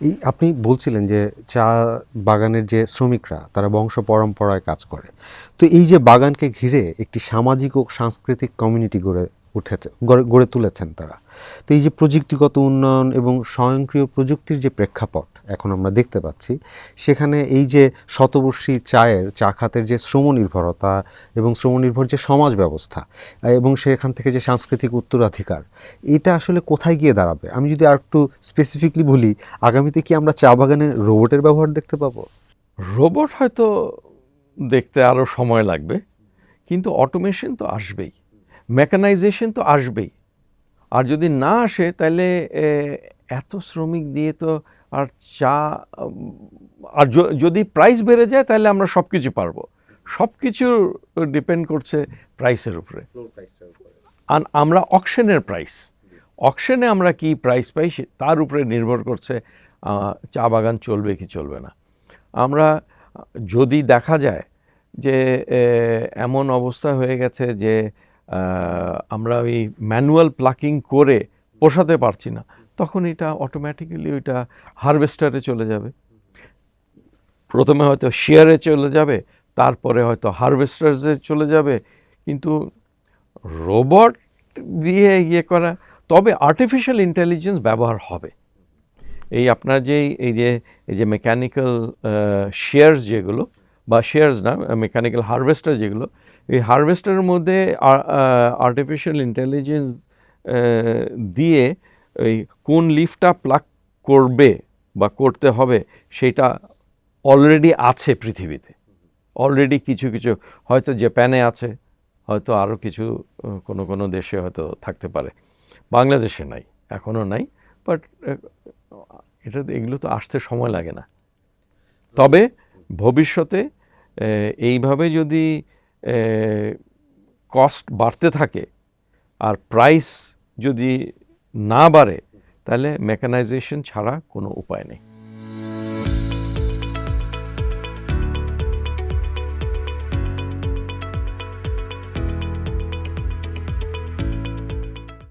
এই আপনি বলছিলেন যে চা বাগানের যে শ্রমিকরা, তারা বংশ পরম্পরায় কাজ করে। তো এই যে বাগানকে ঘিরে একটি সামাজিক ও সাংস্কৃতিক কমিউনিটি গড়ে উঠেছে, গড়ে তুলেছেন তারা। তো এই যে প্রযুক্তিগত উন্নয়ন এবং স্বয়ংক্রিয় প্রযুক্তির যে প্রেক্ষাপট এখন আমরা দেখতে পাচ্ছি, সেখানে এই যে শতবর্ষী চায়ের, চা খাতের যে শ্রম নির্ভরতা এবং শ্রম নির্ভর যে সমাজ ব্যবস্থা এবং সেখান থেকে যে সাংস্কৃতিক উত্তরাধিকার, এটা আসলে কোথায় গিয়ে দাঁড়াবে? আমি যদি আর একটু স্পেসিফিকলি বলি, আগামীতে কি আমরা চা বাগানে রোবটের ব্যবহার দেখতে পাবো? রোবট হয়তো দেখতে আরও সময় লাগবে, কিন্তু অটোমেশন তো আসবেই। মেকানাইজেশন তো আসবেই। আর যদি না আসে তাহলে এত শ্রমিক দিয়ে তো আর চা আর যদি প্রাইস বেড়ে যায় তাহলে আমরা সব কিছু পারব। সব কিছু ডিপেন্ড করছে প্রাইসের উপরে। আর আমরা অকশনের প্রাইস অকশনে আমরা কি প্রাইস পাই সে- তার উপরে নির্ভর করছে চা বাগান চলবে কি চলবে না। আমরা যদি দেখা যায় যে এমন অবস্থা হয়ে গেছে যে আমরা ওই ম্যানুয়াল প্লাকিং করে পোষাতে পারছি না, তখন এটা অটোমেটিক্যালি ওইটা হারভেস্টারে চলে যাবে। প্রথমে হয়তো শেয়ারে চলে যাবে, তারপরে হয়তো হারভেস্টার্সে চলে যাবে, কিন্তু রোবট দিয়ে ইয়ে করা, তবে আর্টিফিশিয়াল ইন্টেলিজেন্স ব্যবহার হবে। এই আপনার যেই, এই যে এই যে মেকানিক্যাল শেয়ার্স যেগুলো বা শেয়ার্স না মেকানিক্যাল হারভেস্টার যেগুলো, এই হারভেস্টারের মধ্যে আর্টিফিশিয়াল ইন্টেলিজেন্স দিয়ে ওই কোন লিফটা প্লাগ করবে বা করতে হবে সেটা অলরেডি আছে পৃথিবীতে। অলরেডি কিছু কিছু হয়তো জাপানে আছে, হয়তো আরও কিছু কোনো কোনো দেশে হয়তো থাকতে পারে। বাংলাদেশে নাই এখনও নাই বাট এটা, এগুলো তো আসতে সময় লাগে না। তবে ভবিষ্যতে এইভাবে যদি কস্ট বাড়তে থাকে আর প্রাইস যদি না বাড়ে, তাহলে মেকানাইজেশন ছাড়া কোনো উপায় নেই।